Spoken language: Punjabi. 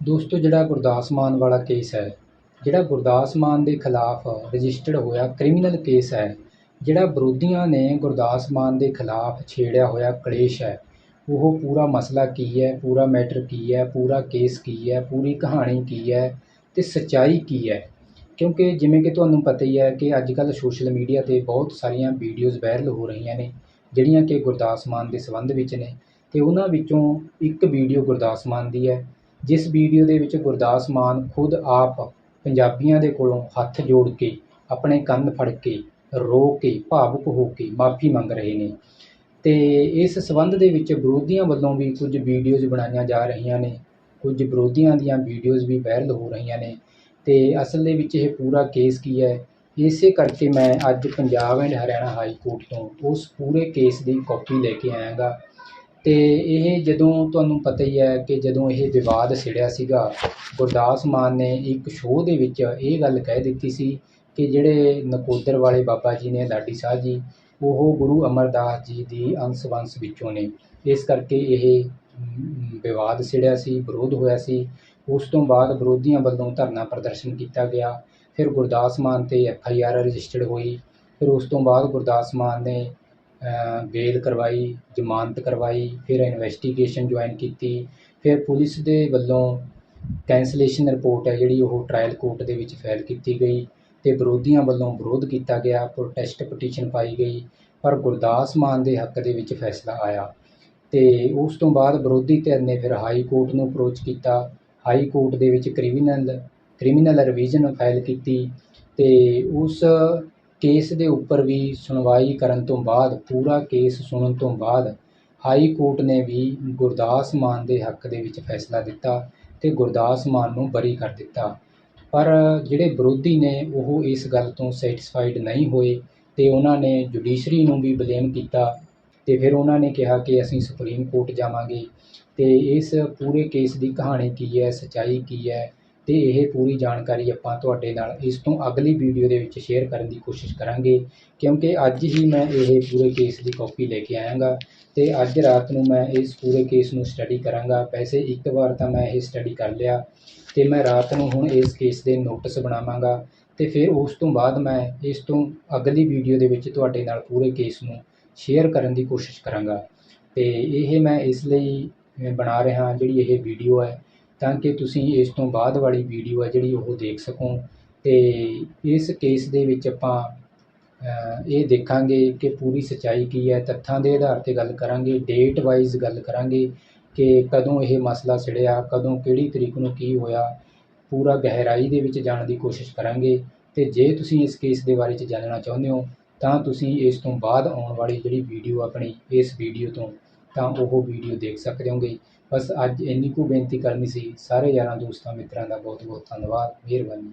ਦੋਸਤੋ, ਜਿਹੜਾ ਗੁਰਦਾਸ ਮਾਨ ਵਾਲਾ ਕੇਸ ਹੈ, ਜਿਹੜਾ ਗੁਰਦਾਸ ਮਾਨ ਦੇ ਖਿਲਾਫ ਰਜਿਸਟਰਡ ਹੋਇਆ ਕ੍ਰਿਮੀਨਲ ਕੇਸ ਹੈ, ਜਿਹੜਾ ਵਿਰੋਧੀਆਂ ਨੇ ਗੁਰਦਾਸ ਮਾਨ ਦੇ ਖਿਲਾਫ ਛੇੜਿਆ ਹੋਇਆ ਕਲੇਸ਼ ਹੈ, ਉਹ ਪੂਰਾ ਮਸਲਾ ਕੀ ਹੈ, ਪੂਰਾ ਮੈਟਰ ਕੀ ਹੈ, ਪੂਰਾ ਕੇਸ ਕੀ ਹੈ, ਪੂਰੀ ਕਹਾਣੀ ਕੀ ਹੈ ਤੇ ਸੱਚਾਈ ਕੀ ਹੈ? ਕਿਉਂਕਿ ਜਿਵੇਂ ਕਿ ਤੁਹਾਨੂੰ ਪਤਾ ਹੀ ਹੈ ਕਿ ਅੱਜ ਕੱਲ੍ਹ ਸੋਸ਼ਲ ਮੀਡੀਆ 'ਤੇ ਬਹੁਤ ਸਾਰੀਆਂ ਵੀਡੀਓਜ਼ ਵਾਇਰਲ ਹੋ ਰਹੀਆਂ ਨੇ, ਜਿਹੜੀਆਂ ਕਿ ਗੁਰਦਾਸ ਮਾਨ ਦੇ ਸੰਬੰਧ ਵਿੱਚ ਨੇ ਅਤੇ ਉਹਨਾਂ ਵਿੱਚੋਂ ਇੱਕ ਵੀਡੀਓ ਗੁਰਦਾਸ ਮਾਨ ਦੀ ਹੈ ਜਿਸ ਵੀਡੀਓ ਦੇ ਵਿੱਚ ਗੁਰਦਾਸ ਮਾਨ ਖੁਦ ਆਪ ਪੰਜਾਬੀਆਂ ਦੇ ਕੋਲੋਂ ਹੱਥ ਜੋੜ ਕੇ, ਆਪਣੇ ਕੰਨ ਫੜ ਕੇ, ਰੋ ਕੇ, ਭਾਵੁਕ ਹੋ ਕੇ ਮਾਫੀ ਮੰਗ ਰਹੇ ਨੇ। ਅਤੇ ਇਸ ਸੰਬੰਧ ਦੇ ਵਿੱਚ ਵਿਰੋਧੀਆਂ ਵੱਲੋਂ ਵੀ ਕੁਝ ਵੀਡੀਓਜ਼ ਬਣਾਈਆਂ ਜਾ ਰਹੀਆਂ ਨੇ। ਕੁਝ ਵਿਰੋਧੀਆਂ ਦੀਆਂ ਵੀਡੀਓਜ਼ ਵੀ ਵਾਇਰਲ ਹੋ ਰਹੀਆਂ ਨੇ। ਅਤੇ ਅਸਲ ਦੇ ਵਿੱਚ ਇਹ ਪੂਰਾ ਕੇਸ ਕੀ ਹੈ? ਇਸੇ ਕਰਕੇ ਮੈਂ ਅੱਜ Punjab and Haryana high court ਤੋਂ ਉਸ ਪੂਰੇ ਕੇਸ ਦੀ ਕਾਪੀ ਲੈ ਕੇ ਆਇਆਗਾ। ਅਤੇ ਇਹ ਜਦੋਂ ਤੁਹਾਨੂੰ ਪਤਾ ਹੀ ਹੈ ਕਿ ਜਦੋਂ ਇਹ ਵਿਵਾਦ ਛਿੜਿਆ ਸੀਗਾ, ਗੁਰਦਾਸ ਮਾਨ ਨੇ ਇੱਕ ਸ਼ੋਅ ਦੇ ਵਿੱਚ ਇਹ ਗੱਲ ਕਹਿ ਦਿੱਤੀ ਸੀ ਕਿ ਜਿਹੜੇ ਨਕੋਦਰ ਵਾਲੇ ਬਾਬਾ ਜੀ ਨੇ, ਲਾਡੀ ਸ਼ਾਹ ਜੀ, ਉਹ ਗੁਰੂ ਅਮਰਦਾਸ ਜੀ ਦੀ ਅੰਸ਼ ਵੰਸ਼ ਵਿੱਚੋਂ ਨੇ। ਇਸ ਕਰਕੇ ਇਹ ਵਿਵਾਦ ਛਿੜਿਆ ਸੀ, ਵਿਰੋਧ ਹੋਇਆ ਸੀ। ਉਸ ਤੋਂ ਬਾਅਦ ਵਿਰੋਧੀਆਂ ਵੱਲੋਂ ਧਰਨਾ ਪ੍ਰਦਰਸ਼ਨ ਕੀਤਾ ਗਿਆ। ਫਿਰ ਗੁਰਦਾਸ ਮਾਨ 'ਤੇ ਐਫ ਆਈ ਆਰ ਰਜਿਸਟਰਡ ਹੋਈ। ਫਿਰ ਉਸ ਤੋਂ ਬਾਅਦ ਗੁਰਦਾਸ ਮਾਨ ਨੇ ਬੇਲ ਕਰਵਾਈ, ਜ਼ਮਾਨਤ ਕਰਵਾਈ, ਫਿਰ ਇਨਵੈਸਟੀਗੇਸ਼ਨ ਜੁਆਇਨ ਕੀਤੀ, ਫਿਰ ਪੁਲਿਸ ਦੇ ਵੱਲੋਂ ਕੈਂਸਲੇਸ਼ਨ ਰਿਪੋਰਟ ਹੈ ਜਿਹੜੀ ਉਹ ਟਰਾਇਲ ਕੋਰਟ ਦੇ ਵਿੱਚ ਫਾਈਲ ਕੀਤੀ ਗਈ ਅਤੇ ਵਿਰੋਧੀਆਂ ਵੱਲੋਂ ਵਿਰੋਧ ਕੀਤਾ ਗਿਆ ਪ੍ਰੋਟੈਸਟ ਪਟੀਸ਼ਨ ਪਾਈ ਗਈ, ਪਰ ਗੁਰਦਾਸ ਮਾਨ ਦੇ ਹੱਕ ਦੇ ਵਿੱਚ ਫੈਸਲਾ ਆਇਆ ਅਤੇ ਉਸ ਤੋਂ ਬਾਅਦ ਵਿਰੋਧੀ ਧਿਰ ਨੇ ਫਿਰ ਹਾਈ ਕੋਰਟ ਨੂੰ ਅਪਰੋਚ ਕੀਤਾ ਹਾਈ ਕੋਰਟ ਦੇ ਵਿੱਚ ਕ੍ਰਿਮੀਨਲ ਕ੍ਰਿਮੀਨਲ ਰਿਵੀਜ਼ਨ ਫਾਈਲ ਕੀਤੀ ਅਤੇ ਉਸ ਕੇਸ ਦੇ ਉੱਪਰ ਵੀ ਸੁਣਵਾਈ ਕਰਨ ਤੋਂ ਬਾਅਦ, ਪੂਰਾ ਕੇਸ ਸੁਣਨ ਤੋਂ ਬਾਅਦ, ਹਾਈ ਕੋਰਟ ਨੇ ਵੀ ਗੁਰਦਾਸ ਮਾਨ ਦੇ ਹੱਕ ਦੇ ਵਿੱਚ ਫੈਸਲਾ ਦਿੱਤਾ ਅਤੇ ਗੁਰਦਾਸ ਮਾਨ ਨੂੰ ਬਰੀ ਕਰ ਦਿੱਤਾ। ਪਰ ਜਿਹੜੇ ਵਿਰੋਧੀ ਨੇ ਉਹ ਇਸ ਗੱਲ ਤੋਂ ਸੈਟਿਸਫਾਈਡ ਨਹੀਂ ਹੋਏ ਅਤੇ ਉਹਨਾਂ ਨੇ ਜੁਡੀਸ਼ਰੀ ਨੂੰ ਵੀ ਬਲੇਮ ਕੀਤਾ ਅਤੇ ਫਿਰ ਉਹਨਾਂ ਨੇ ਕਿਹਾ ਕਿ ਅਸੀਂ ਸੁਪਰੀਮ ਕੋਰਟ ਜਾਵਾਂਗੇ ਅਤੇ ਇਸ ਪੂਰੇ ਕੇਸ ਦੀ ਕਹਾਣੀ ਕੀ ਹੈ, ਸੱਚਾਈ ਕੀ ਹੈ ਅਤੇ ਇਹ ਪੂਰੀ ਜਾਣਕਾਰੀ ਆਪਾਂ ਤੁਹਾਡੇ ਨਾਲ ਇਸ ਤੋਂ ਅਗਲੀ ਵੀਡੀਓ ਦੇ ਵਿੱਚ ਸ਼ੇਅਰ ਕਰਨ ਦੀ ਕੋਸ਼ਿਸ਼ ਕਰਾਂਗੇ। ਕਿਉਂਕਿ ਅੱਜ ਹੀ ਮੈਂ ਇਹ ਪੂਰੇ ਕੇਸ ਦੀ ਕਾਪੀ ਲੈ ਕੇ ਆਇਆਂਗਾ ਅਤੇ ਅੱਜ ਰਾਤ ਨੂੰ ਮੈਂ ਇਸ ਪੂਰੇ ਕੇਸ ਨੂੰ ਸਟੱਡੀ ਕਰਾਂਗਾ। ਪੈਸੇ ਇੱਕ ਵਾਰ ਤਾਂ ਮੈਂ ਇਹ ਸਟੱਡੀ ਕਰ ਲਿਆ ਅਤੇ ਮੈਂ ਰਾਤ ਨੂੰ ਹੁਣ ਇਸ ਕੇਸ ਦੇ ਨੋਟਿਸ ਬਣਾਵਾਂਗਾ ਅਤੇ ਫਿਰ ਉਸ ਤੋਂ ਬਾਅਦ ਮੈਂ ਇਸ ਤੋਂ ਅਗਲੀ ਵੀਡੀਓ ਦੇ ਵਿੱਚ ਤੁਹਾਡੇ ਨਾਲ ਪੂਰੇ ਕੇਸ ਨੂੰ ਸ਼ੇਅਰ ਕਰਨ ਦੀ ਕੋਸ਼ਿਸ਼ ਕਰਾਂਗਾ। ਅਤੇ ਇਹ ਮੈਂ ਇਸ ਲਈ ਬਣਾ ਰਿਹਾ ਜਿਹੜੀ ਇਹ ਵੀਡੀਓ ਹੈ ਤਾਂ ਕਿ ਤੁਸੀਂ ਇਸ ਤੋਂ ਬਾਅਦ ਵਾਲੀ ਵੀਡੀਓ ਹੈ ਜਿਹੜੀ ਉਹ ਦੇਖ ਸਕੋ। ਅਤੇ ਇਸ ਕੇਸ ਦੇ ਵਿੱਚ ਆਪਾਂ ਇਹ ਦੇਖਾਂਗੇ ਕਿ ਪੂਰੀ ਸੱਚਾਈ ਕੀ ਹੈ। ਤੱਥਾਂ ਦੇ ਆਧਾਰ 'ਤੇ ਗੱਲ ਕਰਾਂਗੇ ਡੇਟ ਵਾਈਜ਼ ਗੱਲ ਕਰਾਂਗੇ ਕਿ ਕਦੋਂ ਇਹ ਮਸਲਾ ਛਿੜਿਆ ਕਦੋਂ ਕਿਹੜੀ ਤਰੀਕ ਨੂੰ ਕੀ ਹੋਇਆ। ਪੂਰਾ ਗਹਿਰਾਈ ਦੇ ਵਿੱਚ ਜਾਣ ਦੀ ਕੋਸ਼ਿਸ਼ ਕਰਾਂਗੇ। ਅਤੇ ਜੇ ਤੁਸੀਂ ਇਸ ਕੇਸ ਦੇ ਬਾਰੇ 'ਚ ਜਾਣਨਾ ਚਾਹੁੰਦੇ ਹੋ, ਤਾਂ ਤੁਸੀਂ ਇਸ ਤੋਂ ਬਾਅਦ ਆਉਣ ਵਾਲੀ ਜਿਹੜੀ ਵੀਡੀਓ ਆਪਣੀ, ਇਸ ਵੀਡੀਓ ਤੋਂ ਤਾਂ ਉਹ ਵੀਡੀਓ ਦੇਖ ਸਕਦੇ ਹੋਗੇ। ਬਸ ਅੱਜ ਇੰਨੀ ਕੁ ਬੇਨਤੀ ਕਰਨੀ ਸੀ। ਸਾਰੇ ਯਾਰਾਂ, ਦੋਸਤਾਂ, ਮਿੱਤਰਾਂ ਦਾ ਬਹੁਤ ਬਹੁਤ ਧੰਨਵਾਦ। ਮਿਹਰਬਾਨੀ।